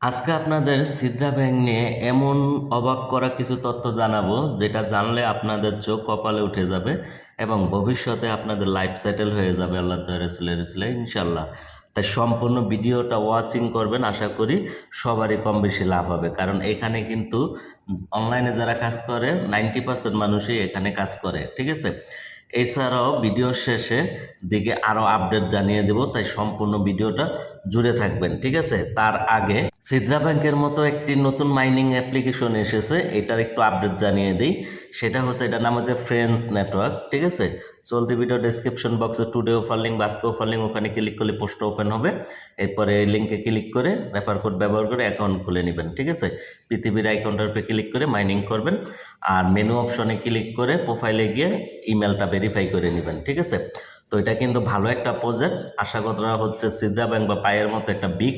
আজকে আপনাদের সিদ্রা ব্যাংক নিয়ে এমন অবাক করা কিছু তথ্য জানাব, যেটা জানলে আপনাদের চোখ কপালে উঠে যাবে এবং ভবিষ্যতে আপনাদের লাইফ সেটেল হয়ে যাবে আল্লাহ রসুলের রসুলে ইনশাল্লাহ তাই সম্পূর্ণ ভিডিওটা ওয়াচিং করবেন, আশা করি সবারই কম বেশি লাভ হবে। কারণ এখানে কিন্তু অনলাইনে যারা কাজ করে, নাইনটি পার্সেন্ট মানুষই এখানে কাজ করে, ঠিক আছে? এছাড়াও ভিডিও শেষে দিকে আরও আপডেট জানিয়ে দেব, তাই সম্পূর্ণ ভিডিওটা জুড়ে থাকবেন, ঠিক আছে? তার আগে সিদ্রা ব্যাংকের মতো একটি নতুন মাইনিং অ্যাপ্লিকেশন এসেছে, এটার একটু আপডেট জানিয়ে দিই। সেটা হচ্ছে এটার নাম হচ্ছে ফ্রেন্ডস নেটওয়ার্ক ঠিক আছে? চলতি ভিডিও ডিসক্রিপশন বক্সে টুডে অফার লিঙ্ক বাস্ক অফার লিঙ্ক ওখানে ক্লিক করলে পোস্ট ওপেন হবে। এরপরে এই লিঙ্কে ক্লিক করে রেফার কোড ব্যবহার করে অ্যাকাউন্ট খুলে নেবেন, ঠিক আছে? পৃথিবীর আইকনটার উপরে ক্লিক করে মাইনিং করবেন। আর মেনু অপশনে ক্লিক করে প্রোফাইলে গিয়ে ইমেলটা ভেরিফাই করে নেবেন, ঠিক আছে? তো এটা কিন্তু ভালো একটা প্রজেক্ট আশা করা হচ্ছে সিদ্রা ব্যাংক বা পায়ের মতো একটা বিগ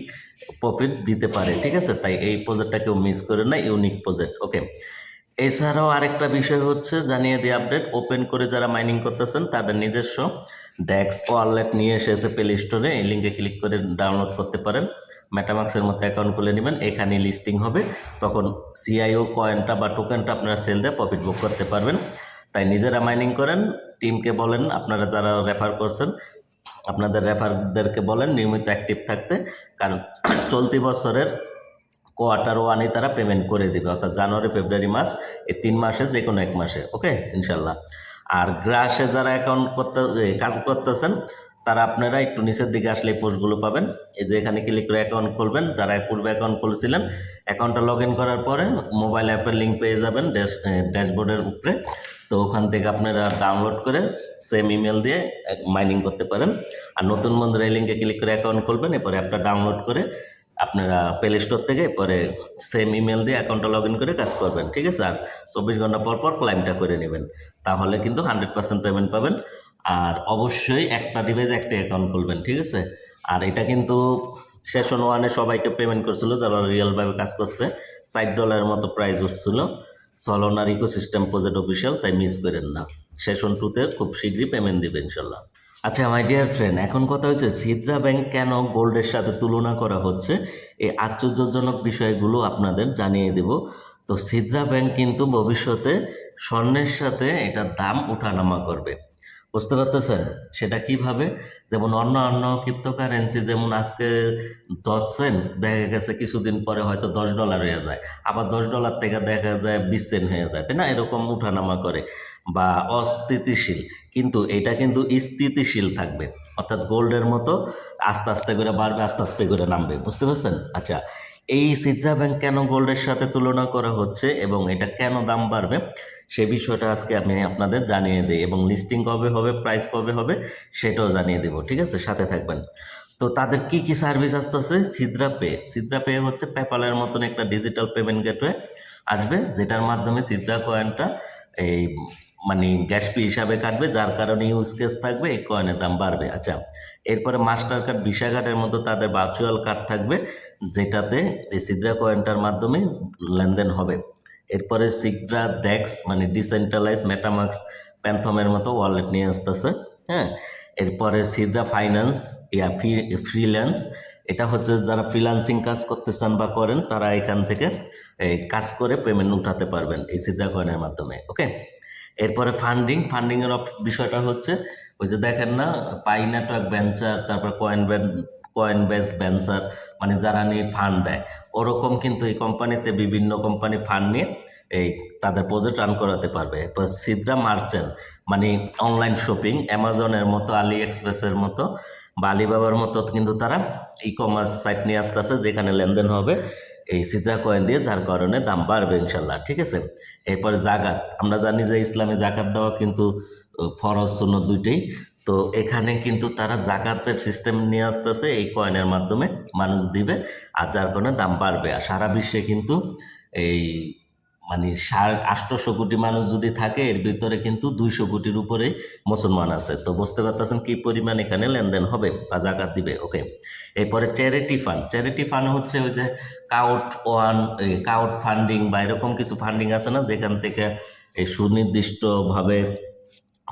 প্রফিট দিতে পারে, ঠিক আছে? তাই এই প্রজেক্টটা কেউ মিস করে না ইউনিক প্রজেক্ট ওকে এছাড়াও আরেকটা বিষয় হচ্ছে, জানিয়ে দিই আপডেট ওপেন করে যারা মাইনিং করতেছেন, তাদের নিজস্ব ডেক্স ওয়ালেট নিয়ে এসেছে প্লে স্টোরে এই লিঙ্কে ক্লিক করে ডাউনলোড করতে পারেন। মেটামাক্সের মতো অ্যাকাউন্ট খুলে নেবেন, এখানে লিস্টিং হবে। তখন সিআইও কয়েনটা বা টোকেনটা আপনারা সেল দিয়ে প্রফিট বুক করতে পারবেন। তাই নিজেরা মাইনিং করেন টিমকে বলেন, আপনারা যারা রেফার করছেন, আপনাদের রেফারদেরকে বলেন, নিয়মিত অ্যাক্টিভ থাকতে, কারণ চলতি বছরের কোয়ার্টার ওয়ানে তারা পেমেন্ট করে দিবে, অর্থাৎ জানুয়ারি, ফেব্রুয়ারি মাস এই তিন মাসে যে কোনো এক মাসে ওকে ইনশাল্লাহ আর গ্রাসে যারা অ্যাকাউন্ট করতে কাজ করতেছেন, তারা আপনারা একটু নিচের দিকে আসলে এই পোস্টগুলো পাবেন। এই যে এখানে ক্লিক করে অ্যাকাউন্ট খুলবেন, যারা পূর্বে অ্যাকাউন্ট খুলেছিলেন অ্যাকাউন্টটা লগ ইন করার পরে মোবাইল অ্যাপের লিঙ্ক পেয়ে যাবেন, ড্যাশ ড্যাশবোর্ডের উপরে। তো ওখান থেকে আপনারা ডাউনলোড করে সেম ইমেল দিয়ে মাইনিং করতে পারেন। আর নতুন বন্ধুরা এই লিঙ্কে ক্লিক করে অ্যাকাউন্ট খুলবেন, এরপরে অ্যাপটা ডাউনলোড করে আপনারা প্লে স্টোর থেকে পরে সেম ইমেল দিয়ে অ্যাকাউন্টটা লগ ইন করে কাজ করবেন, ঠিক আছে? আর চব্বিশ ঘণ্টা পর পর ক্লাইমটা করে নেবেন। তাহলে কিন্তু হান্ড্রেড পার্সেন্ট পেমেন্ট পাবেন। আর অবশ্যই একটা ডিভাইস একটা অ্যাকাউন্ট খুলবেন, ঠিক আছে? আর এটা কিন্তু সেশন ওয়ানে সবাইকে পেমেন্ট করছিল, যারা রিয়েলভাবে কাজ করছে। ষাট ডলারের মতো প্রাইস উঠছিল। সলোনার ইকোসিস্টেম প্রজেক্ট অফিসিয়াল তাই মিস করেন না। সেশন টুতে খুব শীঘ্রই পেমেন্ট দেবে, ইনশাল্লাহ। আচ্ছা মাই ডিয়ার ফ্রেন্ড এখন কথা হচ্ছে সিদ্রা ব্যাংক কেন গোল্ডের সাথে তুলনা করা হচ্ছে? এই আশ্চর্যজনক বিষয়গুলো আপনাদের জানিয়ে দেব। তো সিদ্রা ব্যাংক কিন্তু ভবিষ্যতে স্বর্ণের সাথে এটার দাম ওঠানামা করবে। বুঝতে পারতেছেন? সেটা কীভাবে? যেমন অন্য অন্য ক্রিপ্টোকারেন্সি যেমন আজকে দশ সেন্ট দেখা গেছে কিছুদিন পরে হয়তো দশ ডলার হয়ে যায়। আবার দশ ডলার থেকে দেখা যায় বিশ সেন্ট হয়ে যায়। তাই না? এরকম উঠানামা করে বা অস্থিতিশীল। কিন্তু এটা কিন্তু স্থিতিশীল থাকবে। অর্থাৎ গোল্ডের মতো আস্তে আস্তে করে বাড়বে, আস্তে আস্তে করে নামবে। বুঝতে পারছেন? আচ্ছা এই সিদ্রা ব্যাংক কেন গোল্ডের সাথে তুলনা করা হচ্ছে এবং এটা কেন দাম বাড়বে, সে বিষয়টা আজকে আমি আপনাদের জানিয়ে দিই এবং লিস্টিং কবে হবে প্রাইস কবে হবে, সেটাও জানিয়ে দেবো, ঠিক আছে? সাথে থাকবেন। তো তাদের কি কি সার্ভিস আসতেছে? সিদ্রা পে সিদ্রা পে হচ্ছে পেপালের মতন একটা ডিজিটাল পেমেন্ট গেটওয়ে আসবে, যেটার মাধ্যমে সিদ্রা কয়েনটা এই মানে গ্যাস পি হিসাবে কাটবে, যার কারণে ইউজ কেস থাকবে, এই কয়েনের দাম বাড়বে। আচ্ছা এরপরে মাস্টার কার্ড ভিসা কার্ডের মতো তাদের ভার্চুয়াল কার্ড থাকবে, যেটাতে এই সিদ্রা কয়েনটার মাধ্যমে লেনদেন হবে। এরপরে সিদ্রা ডেক্স মানে ডিসেন্ট্রালাইজ মেটামাক্স প্যান্থমের মতো ওয়ালেট নিয়ে আসতেছে হ্যাঁ? এরপরে সিদ্রা ফাইন্যান্স ইয়া ফ্রিল্যান্স এটা হচ্ছে যারা ফ্রিল্যান্সিং কাজ করতে চান বা করেন, তারা এখান থেকে, এই কাজ করে পেমেন্ট উঠাতে পারবেন এই সিদ্রা কয়েনের মাধ্যমে ওকে এরপরে ফান্ডিং ফান্ডিংয়ের বিষয়টা হচ্ছে, ওই যে দেখেন না, পাই নেটওয়ার্ক ভেঞ্চার তারপর কয়েন কয়েন বেস ভেঞ্চার মানে যারা নিয়ে ফান্ড দেয়, ওরকম কিন্তু এই কোম্পানিতে বিভিন্ন কোম্পানি ফান্ড নিয়ে এই তাদের প্রজেক্ট রান করাতে পারবে। এরপর সিদ্রা মার্চেন্ট মানে অনলাইন শপিং অ্যামাজনের মতো আলি এক্সপ্রেসের মতো, বা আলিবাবার মতো কিন্তু তারা ই কমার্স সাইট নিয়ে আসতে আসে যেখানে লেনদেন হবে। এই সিদ্রা কয়েন দিয়ে, যার কারণে দাম বাড়বে ইনশাল্লাহ, ঠিক আছে? এরপর জাগাত আমরা জানি যে ইসলামে জাকাত দেওয়া কিন্তু ফরজ শূন্য দুইটাই। তো এখানে কিন্তু তারা জাকাতের সিস্টেম নিয়ে আসতেছে, এই কয়েনের মাধ্যমে মানুষ দিবে, আর যার কারণে দাম বাড়বে। আর সারা বিশ্বে কিন্তু এই মানে সাড়ে আটশোশো কোটি মানুষ যদি থাকে, এর ভিতরে কিন্তু দুইশো কোটির উপরে মুসলমান আছে। তো বুঝতে পারতেছেন কি পরিমাণ এখানে লেনদেন হবে বা জাকাত দিবে? ওকে। এরপরে চ্যারিটি ফান্ড। চ্যারিটি ফান্ড হচ্ছে ওই যে কাউট ওয়ান কাউট ফান্ডিং বা এরকম কিছু ফান্ডিং আছে না, যেখান থেকে এই সুনির্দিষ্টভাবে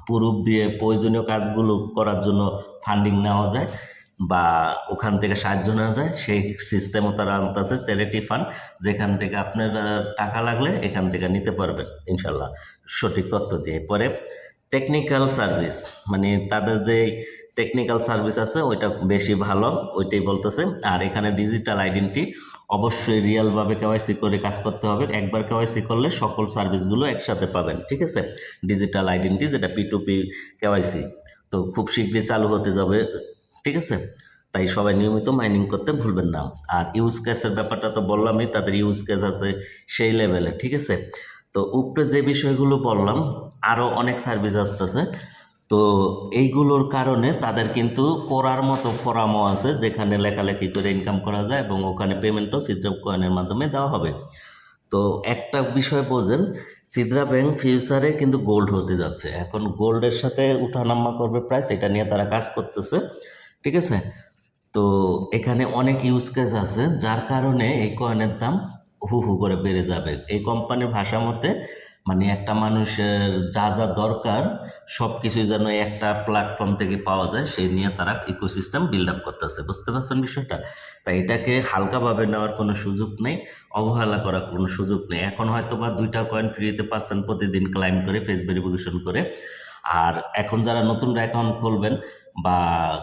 প্রুফ দিয়ে প্রয়োজনীয় কাজগুলো করার জন্য ফান্ডিং নেওয়া যায়। বা ওখান থেকে সাহায্য নেওয়া যায়, সেই সিস্টেমও তারা আনতেছে চ্যারিটি ফান্ড যেখান থেকে আপনার টাকা লাগলে এখান থেকে নিতে পারবেন ইনশাল্লাহ সঠিক তথ্য দিয়ে। পরে টেকনিক্যাল সার্ভিস মানে তাদের যে টেকনিক্যাল সার্ভিস আছে, ওইটা বেশি ভালো, ওইটাই বলতেছে। আর এখানে ডিজিটাল আইডেন্টি অবশ্যই রিয়েলভাবে কেওয়াইসি করে কাজ করতে হবে। একবার কেওয়াইসি করলে সকল সার্ভিসগুলো একসাথে পাবেন, ঠিক আছে? ডিজিটাল আইডেন্টি যেটা পি টু পি কেওয়াইসি তো খুব শীঘ্রই চালু হতে যাবে ঠিক আছে? তাই সবাই নিয়মিত মাইনিং করতে ভুলবেন না। আর ইউজ কেসের ব্যাপারটা তো বললামই, তাদের ইউজ কেস আছে সেই লেভেলে ঠিক আছে? তো উপরে যে বিষয়গুলো বললাম আরও অনেক সার্ভিস আসতেছে। তো এইগুলোর কারণে তাদের কিন্তু করার মতো ফোরামও আছে, যেখানে লেখালেখি করে ইনকাম করা যায় এবং ওখানে পেমেন্টও সিদ্রাপ কয়েনের মাধ্যমে দেওয়া হবে। তো একটা বিষয় বোঝেন সিদ্রা ব্যাংক ফিউচারে কিন্তু গোল্ড হতে যাচ্ছে। এখন গোল্ডের সাথে উঠানামা করবে প্রাইস এটা নিয়ে তারা কাজ করতেছে। ঠিক আছে? তো এখানে অনেক ইউজ কেস আছে, যার কারণে এই কয়েনের দাম হু হু করে বেড়ে যাবে। এই কোম্পানির ভাষা মতে মানে একটা মানুষের যা যা দরকার সব কিছুই যেন একটা প্ল্যাটফর্ম থেকে পাওয়া যায়, সেই নিয়ে তারা ইকোসিস্টেম বিল্ড আপ করতেছে। বুঝতে পারছেন বিষয়টা? তাই এটাকে হালকাভাবে নেওয়ার কোনো সুযোগ নেই, অবহেলা করার কোনো সুযোগ নেই। এখন হয়তো বা দুইটা কয়েন ফ্রিতে পাচ্ছেন প্রতিদিন ক্লাইম করে ফেস ভেরিফিকেশন করে। আর এখন যারা নতুন অ্যাকাউন্ট খুলবেন বা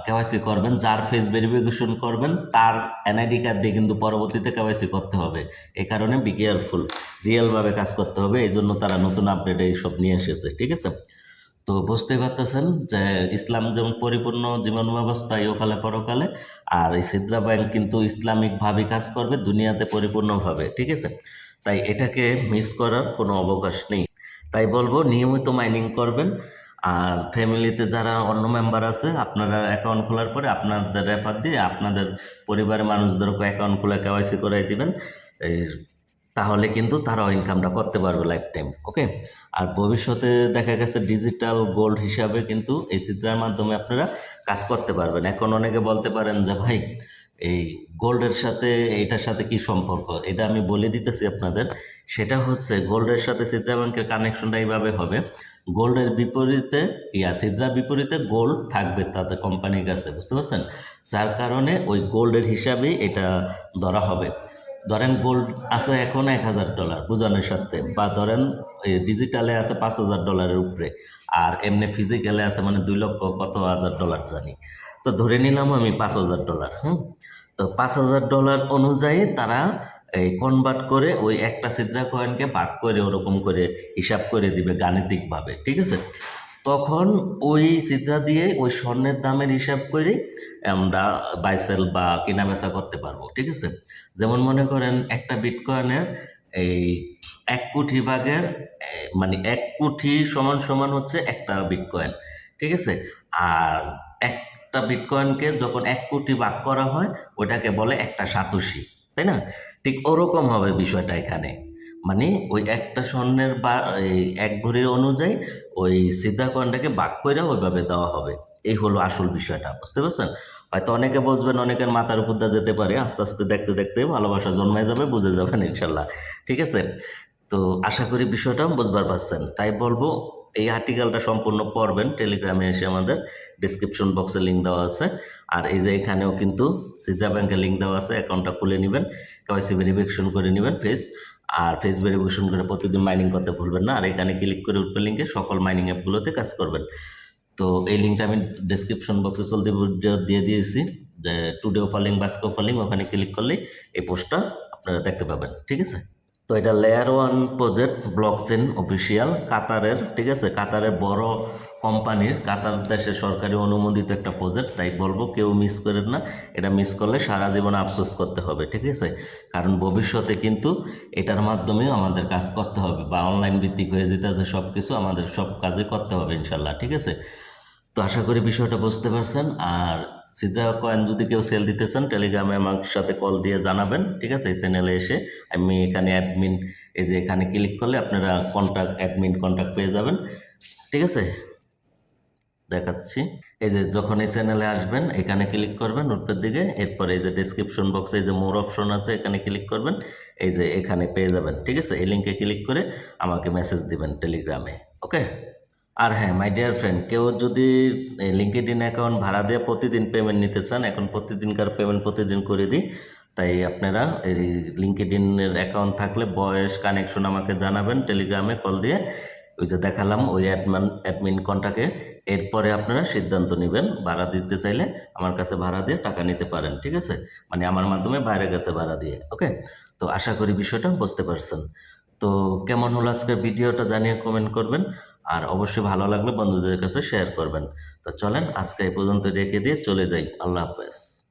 কেওয়াইসি করবেন, যার ফেস ভেরিফিকেশন করবেন, তার এনআইডি কার্ড দিয়ে কিন্তু পরবর্তীতে কেওয়াইসি করতে হবে। এ কারণে বি কেয়ারফুল রিয়েলভাবে কাজ করতে হবে। এই জন্য তারা নতুন আপডেট এইসব নিয়ে এসেছে, ঠিক আছে? তো বুঝতেই পারতেছেন যে ইসলাম যেমন পরিপূর্ণ জীবন ব্যবস্থা ইহকালে পরকালে, আর এই সিদ্রা ব্যাংক কিন্তু ইসলামিকভাবে কাজ করবে, দুনিয়াতে পরিপূর্ণভাবে ঠিক আছে? তাই এটাকে মিস করার কোনো অবকাশ নেই। তাই বলব, নিয়মিত মাইনিং করবেন আর ফ্যামিলিতে যারা অন্য মেম্বার আছে, আপনারা অ্যাকাউন্ট খোলার পরে আপনাদের রেফার দিয়ে আপনাদের পরিবারের মানুষদেরকে অ্যাকাউন্ট খুলে কেওয়াইসি করাই দিবেন। এই তাহলে কিন্তু তারাও ইনকামটা করতে পারবে লাইফ টাইম ওকে আর ভবিষ্যতে দেখা গেছে ডিজিটাল গোল্ড হিসাবে কিন্তু এই চিত্রের মাধ্যমে আপনারা কাজ করতে পারবেন। এখন অনেকে বলতে পারেন যে, ভাই, এই গোল্ডের সাথে এটার সাথে কি সম্পর্ক? এটা আমি বলে দিতেছি আপনাদের। সেটা হচ্ছে গোল্ডের সাথে চিত্রা ব্যাংকের কানেকশনটা এইভাবে হবে। গোল্ডের বিপরীতে ইয়া সিদ্রার বিপরীতে গোল্ড থাকবে তাদের কোম্পানির কাছে, বুঝতে পারছেন? যার কারণে ওই গোল্ডের হিসাবেই এটা ধরা হবে। ধরেন গোল্ড আছে এখন এক হাজার ডলার, বুঝানোর সাথে, বা ধরেন ডিজিটালে আছে পাঁচ হাজার ডলারের উপরে, আর এমনি ফিজিক্যালে আছে মানে দুই লক্ষ কত হাজার ডলার জানি। তো ধরে নিলাম আমি পাঁচ হাজার ডলার, হুম? তো পাঁচ হাজার ডলার অনুযায়ী তারা এই কনভার্ট করে ওই একটা সিদ্রা কয়েনকে ভাগ করে ওরকম করে হিসাব করে দিবে গাণিতিকভাবে, ঠিক আছে? তখন ওই সিদ্রা দিয়ে ওই স্বর্ণের দামের হিসাব করে আমরা বাইসেল বা কেনা বেচা করতে পারব, ঠিক আছে? যেমন মনে করেন একটা বিটকয়েনের এই এক কোটি ভাগের মানে এক কোটি সমান সমান হচ্ছে একটা বিটকয়েন ঠিক আছে? আর একটা বিটকয়েনকে যখন এক কোটি ভাগ করা হয়, ওটাকে বলে একটা সাতোশি। তাই না? ঠিক ওরকম হবে বিষয়টা এখানে। মানে ওই একটা স্বর্ণের বা এক ভরির অনুযায়ী ওই সিদ্ধা বাক করে ওইভাবে দেওয়া হবে। এই হলো আসল বিষয়টা, বুঝতে পারছেন? হয়তো অনেকে বুঝবেন, অনেকের মাথার উপর দিয়ে যেতে পারে। আস্তে আস্তে দেখতে দেখতে ভালোবাসা জন্মায় যাবে, বুঝে যাবেন ইনশাল্লাহ। ঠিক আছে? তো আশা করি বিষয়টা বুঝবার পারছেন। তাই বলব এই আর্টিকেলটা সম্পূর্ণ পড়বেন টেলিগ্রামে এসে আমাদের ডিসক্রিপশন বক্সে লিঙ্ক দেওয়া আছে। আর এই যে এখানেও কিন্তু সিদ্রা ব্যাংকের লিঙ্ক দেওয়া আছে অ্যাকাউন্টটা খুলে নেবেন কেওয়াইসি ভেরিফিকেশন করে নেবেন ফেস আর ফেস ভেরিফিকেশন করে প্রতিদিন মাইনিং করতে ভুলবেন না। আর এখানে ক্লিক করে উঠবে লিঙ্কে সকল মাইনিং অ্যাপগুলোতে কাজ করবেন। তো এই লিঙ্কটা আমি ডিসক্রিপশন বক্সে চলতে ভিডিও দিয়ে দিয়েছি। যে টুডে অফার লিঙ্ক বাস্ক অফার লিঙ্ক ওখানে ক্লিক করলেই এই পোস্টটা আপনারা দেখতে পাবেন। ঠিক আছে? তো এটা layer one project blockchain official কাতারের, ঠিক আছে? কাতারের বড় কোম্পানির কাতার দেশের সরকারি অনুমোদিত একটা প্রজেক্ট তাই বলব কেউ মিস করেন না। এটা মিস করলে সারা জীবন আফসোস করতে হবে, ঠিক আছে? কারণ ভবিষ্যতে কিন্তু এটার মাধ্যমেও আমাদের কাজ করতে হবে, বা অনলাইন ভিত্তিক হয়ে যেতে আছে সব কিছু আমাদের সব কাজে করতে হবে ইনশাল্লাহ, ঠিক আছে? তো আশা করি বিষয়টা বুঝতে পারছেন, আর সিদ্রা কয়েন যদি কেউ সেল দিতে চান টেলিগ্রামে আমার সাথে কল দিয়ে জানাবেন, ঠিক আছে? এই চ্যানেলে এসে আমি এখানে অ্যাডমিন এই যে এখানে ক্লিক করলে আপনারা কন্ট্যাক্ট অ্যাডমিন কন্ট্যাক্ট পেয়ে যাবেন, ঠিক আছে? দেখাচ্ছি। এই যে যখন এই চ্যানেলে আসবেন, এখানে ক্লিক করবেন উপরের দিকে, এরপর এই যে ডিসক্রিপশন বক্সে এই যে মোর অপশন আছে, এখানে ক্লিক করবেন, এই যে এখানে পেয়ে যাবেন, ঠিক আছে? এই লিঙ্কে ক্লিক করে আমাকে মেসেজ দিবেন টেলিগ্রামে ওকে আর হ্যাঁ মাই ডিয়ার ফ্রেন্ড কেউ যদি লিঙ্কেড ইন অ্যাকাউন্ট ভাড়া দিয়ে প্রতিদিন পেমেন্ট নিতে চান, এখন প্রতিদিনকার পেমেন্ট প্রতিদিন করে দিই। তাই আপনারা এই লিঙ্কেড ইনের অ্যাকাউন্ট থাকলে বয়স কানেকশন আমাকে জানাবেন টেলিগ্রামে কল দিয়ে। ওই যে দেখালাম, ওই অ্যাডমান অ্যাডমিন কন্টাকে এরপরে আপনারা সিদ্ধান্ত নেবেন, ভাড়া দিতে চাইলে আমার কাছে ভাড়া দিয়ে টাকা নিতে পারেন, ঠিক আছে? মানে আমার মাধ্যমে বাইরের কাছে ভাড়া দিয়ে ওকে তো আশা করি বিষয়টা বুঝতে পারছেন। তো কেমন হলো আজকের ভিডিওটা জানিয়ে কমেন্ট করবেন। আর অবশ্যই ভালো লাগলে বন্ধুদের কাছে শেয়ার করবেন। তো চলেন, আজকে এই পর্যন্ত রেখে দিয়ে চলে যাই। আল্লাহ হাফেজ।